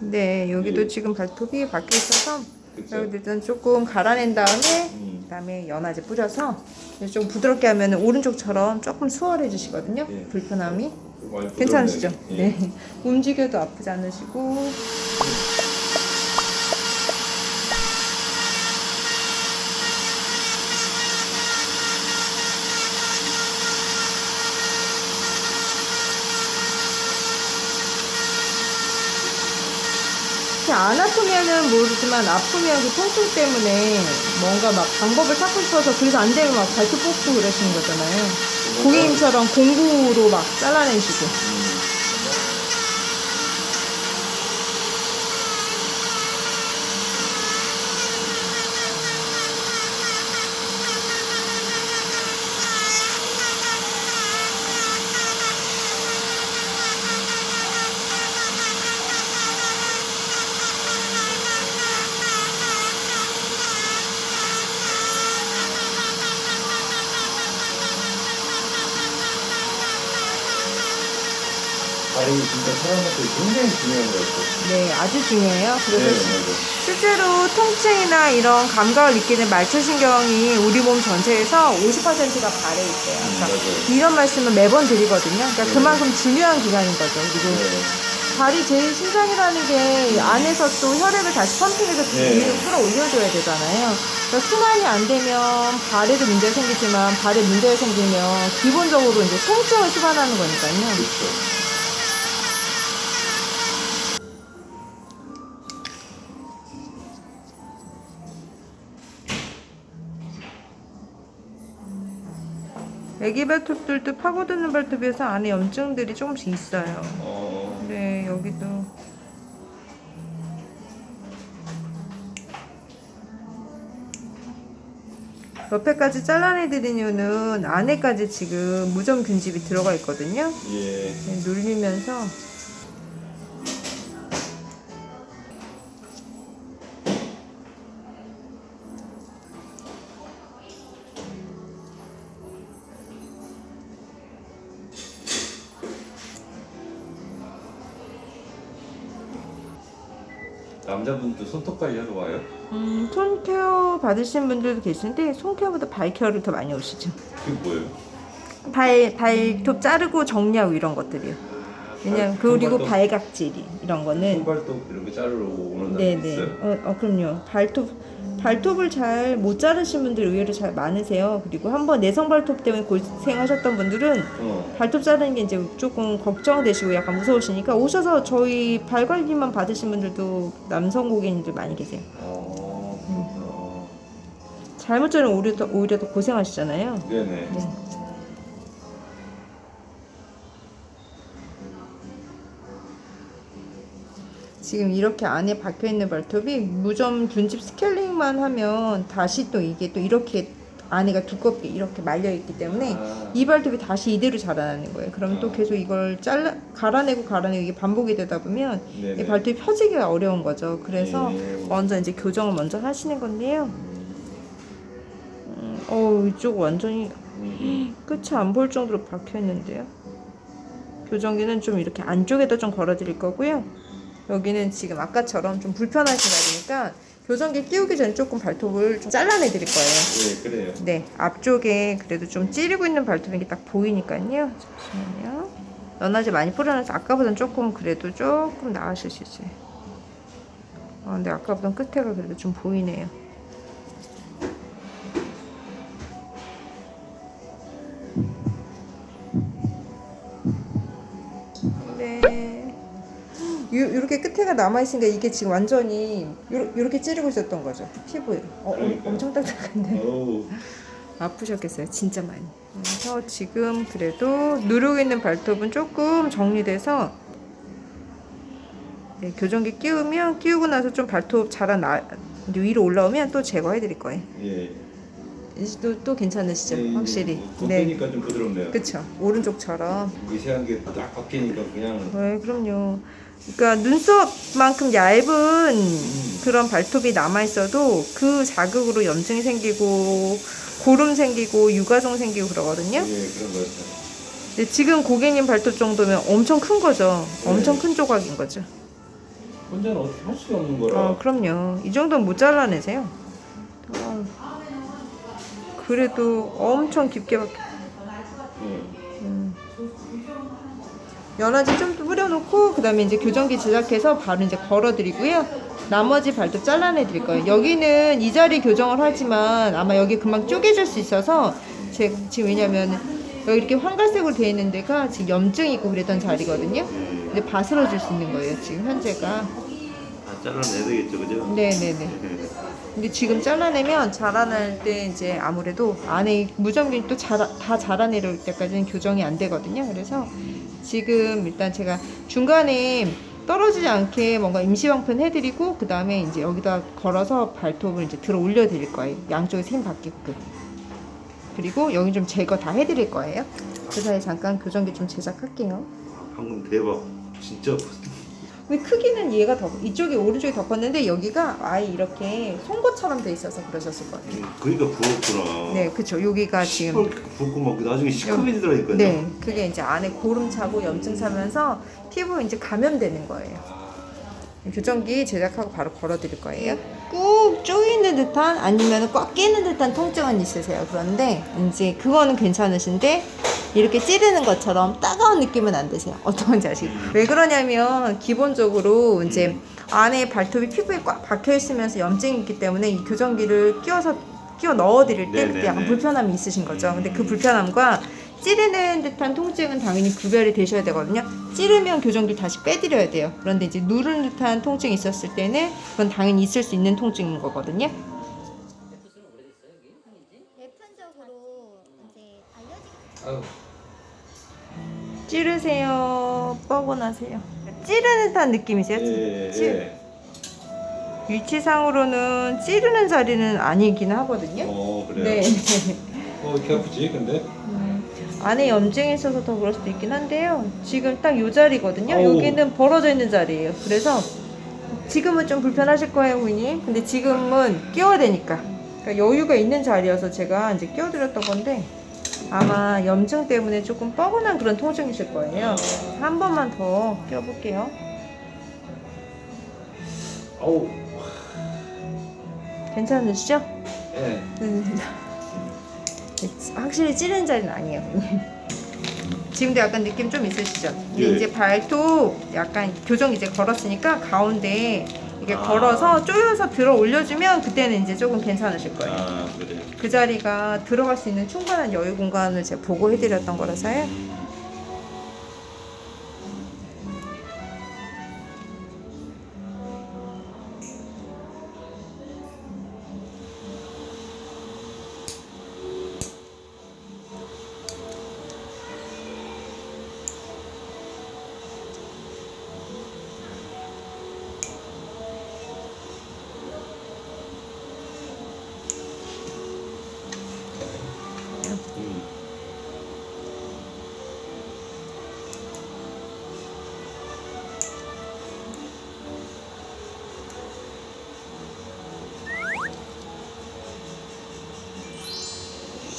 네, 여기도 예. 지금 발톱이 박혀 있어서 그쵸. 여기 일단 조금 갈아낸 다음에 음. 그다음에 연화제 뿌려서 좀 부드럽게 하면 오른쪽처럼 조금 수월해지시거든요. 예. 불편함이 많이 괜찮으시죠? 예. 네. 움직여도 아프지 않으시고 안 아프면은 모르지만 아프면 그 통증 때문에 뭔가 막 방법을 찾고 싶어서 그래서 안 되면 막 발톱 뽑고 그러시는 거잖아요. 고객님처럼 공구로 막 잘라내시고. 발이 진짜 사람한테 굉장히 중요한 것 같아요. 네, 아주 중요해요. 네, 그래서 시- 맞아요. 실제로 통증이나 이런 감각을 느끼는 말초신경이 우리 몸 전체에서 50%가 발에 있어요. 음, 그러니까 맞아요. 이런 말씀을 매번 드리거든요. 그러니까 네. 그만큼 중요한 기관인 거죠. 그리고 네. 발이 제일 심장이라는 게 안에서 또 혈액을 다시 펌핑해서 네. 위로 끌어 올려줘야 되잖아요. 그러니까 순환이 안 되면 발에도 문제가 생기지만 발에 문제가 생기면 기본적으로 이제 통증을 수반하는 거니까요. 그렇죠. 애기 발톱들도 파고드는 발톱에서 안에 염증들이 조금씩 있어요. 어, 네, 여기도. 옆에까지 잘라내드린 이유는 안에까지 지금 무좀 균집이 들어가 있거든요. 예. 네, 눌리면서 남자분도 손톱 관리하러 와요? 음, 손 케어 받으신 분들도 계신데 손 케어보다 발 케어를 더 많이 오시죠. 그게 뭐예요? 발 발톱 자르고 정리하고 이런 것들이요. 왜냐면 발- 그리고 손발톱- 발각질이 이런 거는 손발톱 이렇게 자르러 오는 사람 네네. 있어요? 어, 어 그럼요. 발톱 발톱을 잘 못 자르신 분들 의외로 잘 많으세요. 그리고 한번 내성 발톱 때문에 고생하셨던 분들은 어. 발톱 자르는 게 이제 조금 걱정되시고 약간 무서우시니까 오셔서 저희 발 관리만 받으신 분들도 남성 고객님들 많이 계세요. 어. 잘못 자르면 오히려 더, 오히려 더 고생하시잖아요. 네네. 네. 지금 이렇게 안에 박혀 있는 발톱이 무점 균집 스케일링 만 하면 다시 또 이게 또 이렇게 안에가 두껍게 이렇게 말려 있기 때문에 아. 이 발톱이 다시 이대로 자라나는 거예요. 그럼 또 아. 계속 이걸 잘라 갈아내고 갈아내고 이게 반복이 되다 보면 네네. 이 발톱이 펴지기가 어려운 거죠. 그래서 예. 먼저 이제 교정을 먼저 하시는 건데요. 음, 어 이쪽 완전히 음. 끝이 안 보일 정도로 박혀 있는데요. 교정기는 좀 이렇게 안쪽에다 좀 걸어 드릴 거고요. 여기는 지금 아까처럼 좀 불편하신 날이니까 교정기 끼우기 전에 조금 발톱을 좀 잘라내 드릴 거예요. 예, 그래요. 네, 앞쪽에 그래도 좀 찌르고 있는 발톱이 딱 보이니까요. 잠시만요. 연화제 많이 뿌려놔서 아까보단 조금 그래도 조금 나으실 수 있어요. 아, 근데 아까보단 끝에가 그래도 좀 보이네요. 요, 요렇게 끝에가 남아있으니까 이게 지금 완전히 요, 요렇게 찌르고 있었던 거죠. 피부에. 어, 어, 그러니까요. 엄청 딱딱한데. 어우. 아프셨겠어요. 진짜 많이. 그래서 지금 그래도 누르고 있는 발톱은 조금 정리돼서 네, 교정기 끼우면 끼우고 나서 좀 발톱 자라나 위로 올라오면 또 제거해 드릴 거예요. 예. 또, 또 괜찮으시죠? 예, 확실히. 네. 네. 굽히니까 좀 부드럽네요. 그쵸. 오른쪽처럼. 미세한 게딱 박히니까 그냥 네, 그럼요. 그러니까 눈썹만큼 얇은 음. 그런 발톱이 남아 있어도 그 자극으로 염증이 생기고 고름 생기고 유가종 생기고 그러거든요. 예, 그런 거 같아요. 근데 지금 고객님 발톱 정도면 엄청 큰 거죠. 네. 엄청 큰 조각인 거죠. 혼자는 어떻게 할 수가 없는 거라. 어, 그럼요. 이 정도는 못 잘라내세요. 어, 그래도 엄청 깊게 박 네. 연화제 좀 뿌려놓고 그 다음에 이제 교정기 제작해서 바로 이제 걸어드리고요. 나머지 발톱 잘라내 드릴 거예요. 여기는 이 자리 교정을 하지만 아마 여기 금방 쪼개질 수 있어서 제 지금 왜냐면 여기 이렇게 황갈색으로 되어 있는 데가 지금 염증 있고 그랬던 자리거든요. 근데 바스러질 수 있는 거예요. 지금 현재가. 다 잘라내야 되겠죠, 그죠? 네네네. 근데 지금 잘라내면 자라날 때 이제 아무래도 안에 무정균이 또 자라, 다 자라내려올 때까지는 교정이 안 되거든요. 그래서 지금 일단 제가 중간에 떨어지지 않게 뭔가 임시방편 해드리고 그 다음에 이제 여기다 걸어서 발톱을 이제 들어 올려 드릴 거예요. 양쪽에 힘 받게끔. 그리고 여기 좀 제거 다 해드릴 거예요. 그 사이에 잠깐 교정기 좀 제작할게요. 방금 대박. 진짜 근데 크기는 얘가 더 이쪽이 오른쪽이 더 컸는데 여기가 아예 이렇게 송곳처럼 돼 있어서 그러셨을 거예요. 음, 그러니까 부었구나. 네, 그쵸. 여기가 지금 시뻘 부었고 막 나중에 들어있거든요. 네, 그게 이제 안에 고름 차고 염증 차면서 피부 이제 감염되는 거예요. 교정기 제작하고 바로 걸어드릴 거예요. 꾹 쪼이는 듯한 아니면 꽉 끼는 듯한 통증은 있으세요. 그런데 이제 그거는 괜찮으신데 이렇게 찌르는 것처럼 따가운 느낌은 안 드세요. 어떤 건지 아시죠? 왜 그러냐면 기본적으로 이제 안에 발톱이 피부에 꽉 박혀 있으면서 염증이 있기 때문에 이 교정기를 끼워서 끼워 넣어 드릴 때 그때 네네네. 약간 불편함이 있으신 거죠. 근데 그 불편함과 찌르는 듯한 통증은 당연히 구별이 되셔야 되거든요. 찌르면 교정기를 다시 빼드려야 돼요. 그런데 이제 누르는 듯한 통증이 있었을 때는 그건 당연히 있을 수 있는 통증인 거거든요. 예편적으로 이제 알려지기 찌르세요. 뻐근하세요. 찌르는 듯한 느낌이세요? 예, 찌- 예. 위치상으로는 찌르는 자리는 아니긴 하거든요. 어, 그래요? 네. 어, 이렇게 아프지, 근데? 안에 염증이 있어서 더 그럴 수도 있긴 한데요. 지금 딱 요 자리거든요. 어우. 여기는 벌어져 있는 자리예요. 그래서 지금은 좀 불편하실 거예요, 고객님. 근데 지금은 끼워야 되니까. 그러니까 여유가 있는 자리여서 제가 이제 끼워드렸던 건데 아마 염증 때문에 조금 뻐근한 그런 통증이실 거예요. 한 번만 더 끼워볼게요. 아우, 괜찮으시죠? 예. 음. 확실히 찌르는 자리는 아니에요. 지금도 약간 느낌 좀 있으시죠? 근데 예. 이제 발톱 약간 교정 이제 걸었으니까 가운데 이게 아. 걸어서 조여서 들어 올려주면 그때는 이제 조금 괜찮으실 거예요. 아, 그래. 그 자리가 들어갈 수 있는 충분한 여유 공간을 제가 보고해드렸던 거라서요.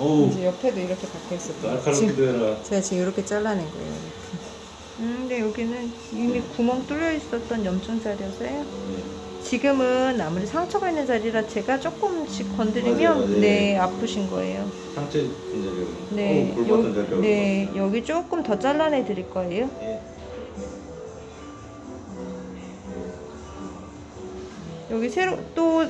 어우, 이제 옆에도 이렇게 박혀 있을 거예요. 날카롭기도 해라. 제가 지금 이렇게 잘라낸 거예요. 음, 근데 여기는 이미 구멍 뚫려 있었던 염증 자리여서요. 지금은 아무리 상처가 있는 자리라 제가 조금씩 건드리면 맞아요, 맞아요. 네 아프신 거예요. 상처 있는 자리가. 네, 어우, 굴 같은 자리가. 네 여기 조금 더 잘라내 드릴 거예요. 예. 여기 새로 또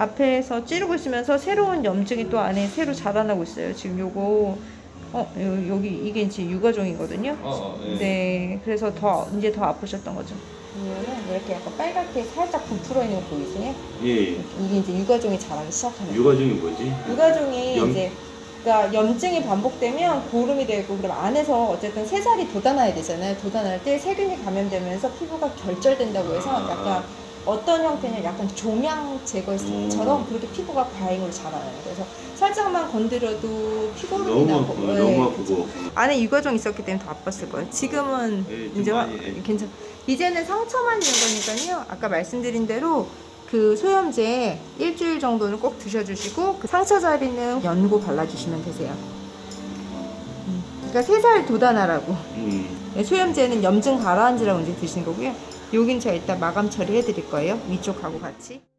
앞에서 찌르고 있으면서 새로운 염증이 또 안에 새로 자라나고 있어요. 지금 요거 어 요- 여기 이게 이제 육아종이거든요. 어, 어, 예. 네, 그래서 더 이제 더 아프셨던 거죠. 보면은 이렇게 약간 빨갛게 살짝 부풀어 있는 거 보이세요? 예, 예. 이게 이제 육아종이 자라기 시작하는 거예요. 육아중이 뭐지? 육아종이 염- 이제 그러니까 염증이 반복되면 고름이 되고 그럼 안에서 어쨌든 새살이 돋아나야 되잖아요. 돋아날 때 세균이 감염되면서 피부가 결절된다고 해서 아. 약간 어떤 형태냐 약간 종양 제거처럼 음. 그렇게 피부가 과잉으로 자라요. 그래서 살짝만 건드려도 피고름이 너무 나고 아프고, 네, 너무 아프고. 안에 육아종 있었기 때문에 더 아팠을 거예요. 지금은 예, 좀 이제 화- 많이, 예. 괜찮. 이제는 상처만 있는 거니까요. 아까 말씀드린 대로 그 소염제 일주일 정도는 꼭 드셔주시고 그 상처 자리는 연고 발라주시면 되세요. 음, 그러니까 세살 도단하라고. 음. 네, 소염제는 염증 가라앉으라고 이제 드신 거고요. 여긴 제가 이따 마감 처리해 드릴 거예요. 위쪽하고 같이.